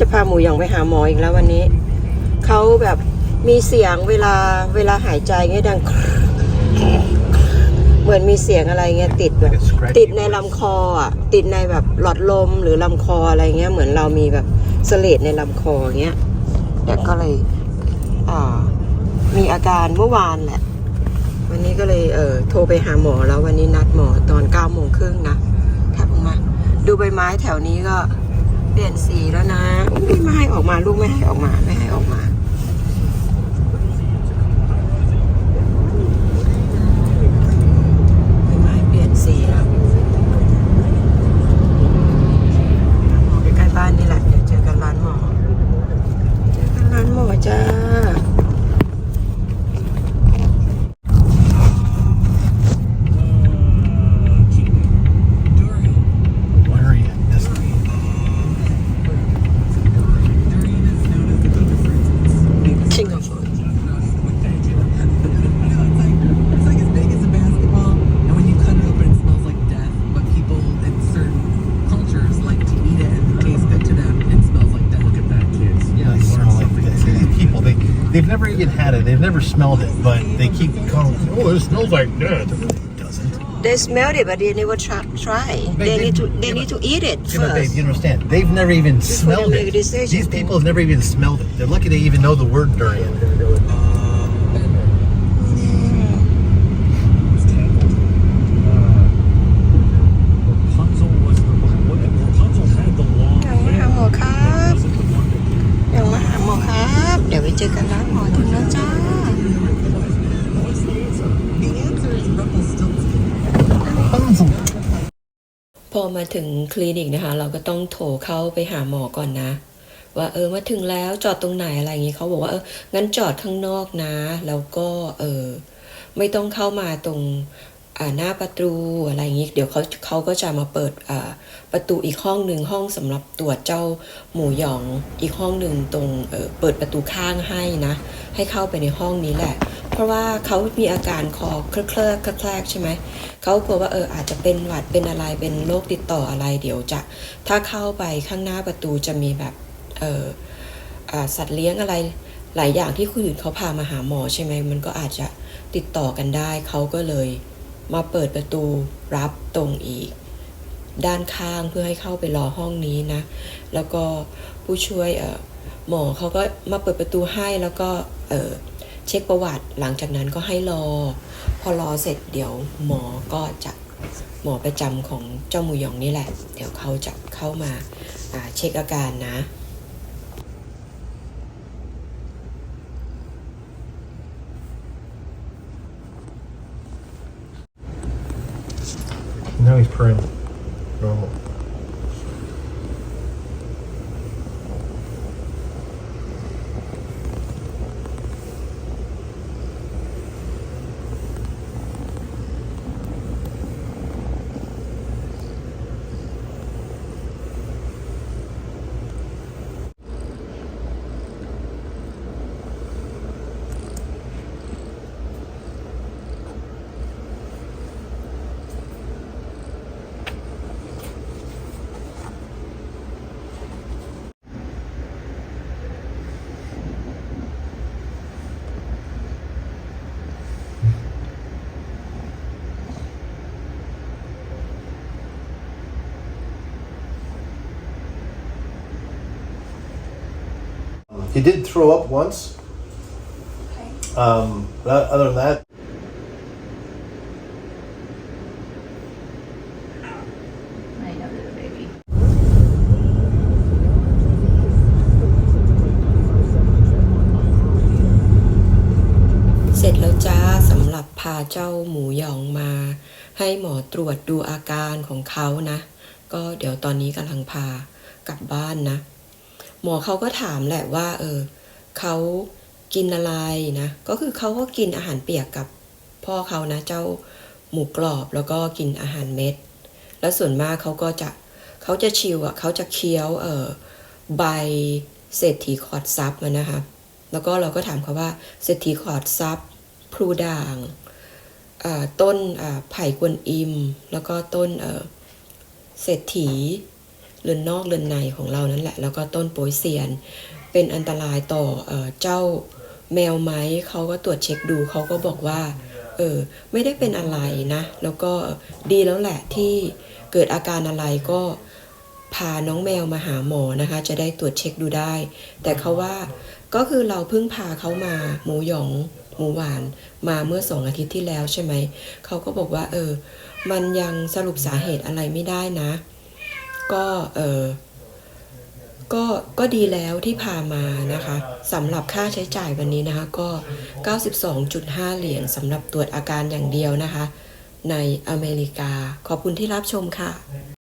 จะพาหมูหยองไปหาหมออีกแล้ววันนี้ เขาแบบมีเสียงเวลาเวลาหายใจเงี้ยดัง เหมือนมีเสียงอะไรเงี้ยติดแบบ ติดในลำคออะติดในแบบหลอดลมหรือลำคออะไรเงี้ยเหมือนเรามีแบบเสลดในลำคอเงี้ยเด็กก็เลยอ่ามีอาการเมื่อวานแหละ วันนี้ก็เลยเออโทรไปหาหมอแล้ววันนี้นัดหมอตอนเก้าโมงครึ่งนะถัดมา ดูใบไม้แถวนี้ก็เปลี่ยนสีแล้วนะ ออกมาลูกไม่ให้ออกมาไม่ให้ออกมา they've never even had it. They've never smelled it, but they keep calling, oh, it smells like death. It doesn't. They smelled it, but they never try. try. They- They need to. They yeah, need to eat it Yeah, they, you understand? They've never even smelled it. decision, These people have never even smelled it. They're lucky they even know the word durian. พอมาถึงคลินิกนะคะ เราก็ต้องโทรเข้าไปหาหมอก่อนนะ ว่าเออมาถึงแล้วจอดตรงไหนอะไรอย่างงี้เขาบอกว่าเอองั้นจอดข้างนอกนะ แล้วก็เออไม่ต้องเข้ามาตรง หน้าประตูอะไรอย่างงี้ เดี๋ยวเขาเขาก็จะมาเปิดประตูอีกห้องหนึ่งห้องสำหรับตรวจเจ้าหมูหยองอีกห้องหนึ่งตรงเเปิดประตูข้างให้นะ ให้เข้าไปในห้องนี้แหละ เพราะว่าเขามีอาการคอเคลือะเคลอะแคลกใช่ไหมเขากลัวว่าเอออาจจะเป็นหวัดเป็นอะไรเป็นโรคติดต่ออะไร เดี๋ยวจะถ้าเข้าไปข้างหน้าประตูจะมีแบบเออสัตว์เลี้ยงอะไรหลายอย่างที่คนอื่นเขาพามาหาหมอใช่ไหมมันก็อาจจะติดต่อกันได้เขาก็เลย มาเปิดประตูรับตรงอีก ด้านข้างเพื่อให้เข้าไปรอห้องนี้นะ แล้วก็ผู้ช่วยหมอเขาก็มาเปิดประตูให้แล้วก็เช็คประวัติหลังจากนั้นก็ให้รอ พอรอเสร็จเดี๋ยวหมอก็จะหมอประจำของเจ้าหมูหยองนี่แหละ เดี๋ยวเขาจะเข้ามาอ่าเช็คอาการนะ he's praying. Go. 'He did throw up once. Um, but other than that, I know little baby. เสร็จแล้วจ้าสำหรับพาเจ้าหมูหยองมา ให้หมอตรวจดูอาการของเขานะ ก็เดี๋ยวตอนนี้กำลังพากลับบ้านนะ หมอเขาก็ถามแหละว่า เออเขากินอะไรนะ ก็คือเขาก็กินอาหารเปียกกับพ่อเขานะเจ้าหมูกรอบแล้วก็กินอาหารเม็ด แล้วส่วนมากเขาก็จะเขาจะชิวอะเขาจะเคี้ยวเออใบเศรษฐีขอดซับมันนะคะ แล้วก็เราก็ถามเขาว่าเศรษฐีขอดซับพลูด่างอ่าต้นอ่าไผ่กวนอิม แล้วก็ต้นเออเศรษฐี เรือนนอกเรือนในของเรานั่นแหละ แล้วก็ต้นโปยเซียน เป็นอันตรายต่อเจ้าแมวไหมเขาก็ตรวจเช็คดูเขาก็บอกว่าเออไม่ได้เป็นอะไรนะ แล้วก็ดีแล้วแหละที่เกิดอาการอะไรก็พาน้องแมวมาหาหมอนะคะ จะได้ตรวจเช็คดูได้ แต่เขาว่าก็คือเราเพิ่งพาเขามาหมูหยองหมูหวานมาเมื่อสองอาทิตย์ที่แล้วใช่ไหม เขาก็บอกว่า เออ มันยังสรุปสาเหตุอะไรไม่ได้นะ ก็เออก็ก็ดีแล้วที่พามานะคะสำหรับค่าใช้จ่ายวันนี้นะคะก็ 92.5 เหรียญสำหรับตรวจอาการอย่างเดียวนะคะ ในอเมริกา ขอบคุณที่รับชมค่ะ